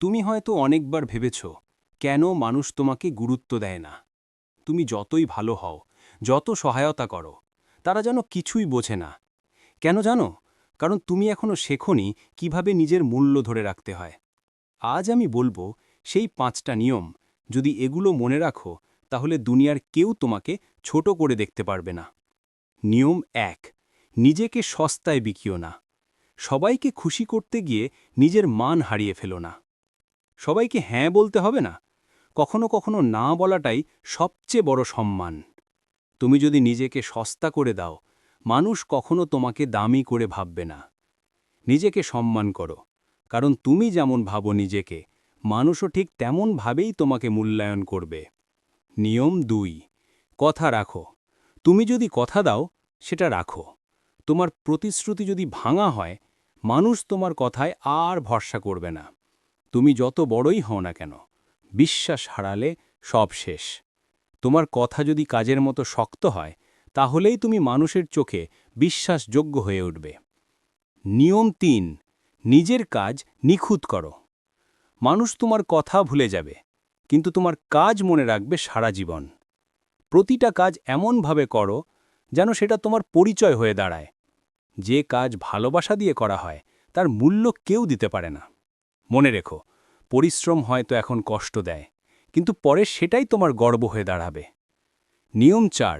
তুমি হয়তো অনেকবার ভেবেছ, কেন মানুষ তোমাকে গুরুত্ব দেয় না? তুমি যতই ভালো হও, যত সহায়তা করো, তারা যেন কিছুই বোঝে না। কেন জানো? কারণ তুমি এখনও শেখনি কীভাবে নিজের মূল্য ধরে রাখতে হয়। আজ আমি বলব, সেই পাঁচটা নিয়ম, যদি এগুলো মনে রাখো, তাহলে দুনিয়ার কেউ তোমাকে ছোট করে দেখতে পারবে না। নিয়ম এক, নিজেকে সস্তায় বিকিও না। সবাইকে খুশি করতে গিয়ে নিজের মান হারিয়ে ফেলো না। সবাইকে হ্যাঁ বলতে হবে না। কখনো কখনো না বলাটাই সবচেয়ে বড় সম্মান। তুমি যদি নিজেকে সস্তা করে দাও, মানুষ কখনো তোমাকে দামি করে ভাববে না। নিজেকে সম্মান করো, কারণ তুমি যেমন ভাবো নিজেকে, মানুষও ঠিক তেমনভাবেই তোমাকে মূল্যায়ন করবে। নিয়ম দুই, কথা রাখো। তুমি যদি কথা দাও, সেটা রাখো। তোমার প্রতিশ্রুতি যদি ভাঙা হয়, মানুষ তোমার কথায় আর ভরসা করবে না। তুমি যত বড়ই হও না কেন, বিশ্বাস হারালে সব শেষ। তোমার কথা যদি কাজের মতো শক্ত হয়, তাহলেই তুমি মানুষের চোখে বিশ্বাসযোগ্য হয়ে উঠবে। নিয়ম তিন, নিজের কাজ নিখুঁত করো। মানুষ তোমার কথা ভুলে যাবে, কিন্তু তোমার কাজ মনে রাখবে সারা জীবন। প্রতিটা কাজ এমনভাবে করো, যেন সেটা তোমার পরিচয় হয়ে দাঁড়ায়। যে কাজ ভালোবাসা দিয়ে করা হয়, তার মূল্য কেউ দিতে পারে না। মনে রেখো, পরিশ্রম হয়তো এখন কষ্ট দেয়, কিন্তু পরে সেটাই তোমার গর্ব হয়ে দাঁড়াবে। নিয়ম চার,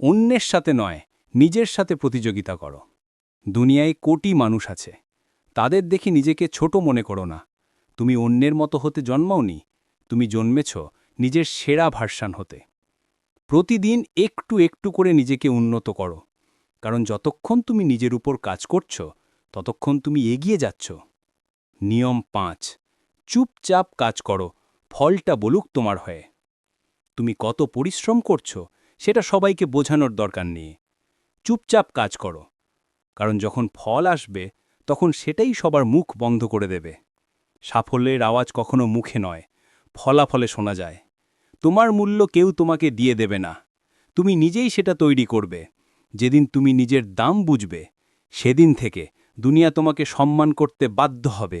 অন্যের সাথে নয়, নিজের সাথে প্রতিযোগিতা করো। দুনিয়ায় কোটি মানুষ আছে, তাদের দেখে নিজেকে ছোট মনে করো না। তুমি অন্যের মতো হতে জন্মাওনি তুমি জন্মেছ নিজের সেরা ভার্সান হতে। প্রতিদিন একটু একটু করে নিজেকে উন্নত করো, কারণ যতক্ষণ তুমি নিজের উপর কাজ করছ, ততক্ষণ তুমি এগিয়ে যাচ্ছ। নিয়ম পাঁচ। চুপচাপ কাজ করো, ফলটা বলুক তোমার হয়ে। তুমি কত পরিশ্রম করছ, সেটা সবাইকে বোঝানোর দরকার নেই। চুপচাপ কাজ করো, কারণ যখন ফল আসবে, তখন সেটাই সবার মুখ বন্ধ করে দেবে। সাফল্যের আওয়াজ কখনো মুখে নয়, ফলাফলে শোনা যায়। তোমার মূল্য কেউ তোমাকে দিয়ে দেবে না। তুমি নিজেই সেটা তৈরি করবে। যেদিন তুমি নিজের দাম বুঝবে, সেদিন থেকে দুনিয়া তোমাকে সম্মান করতে বাধ্য হবে।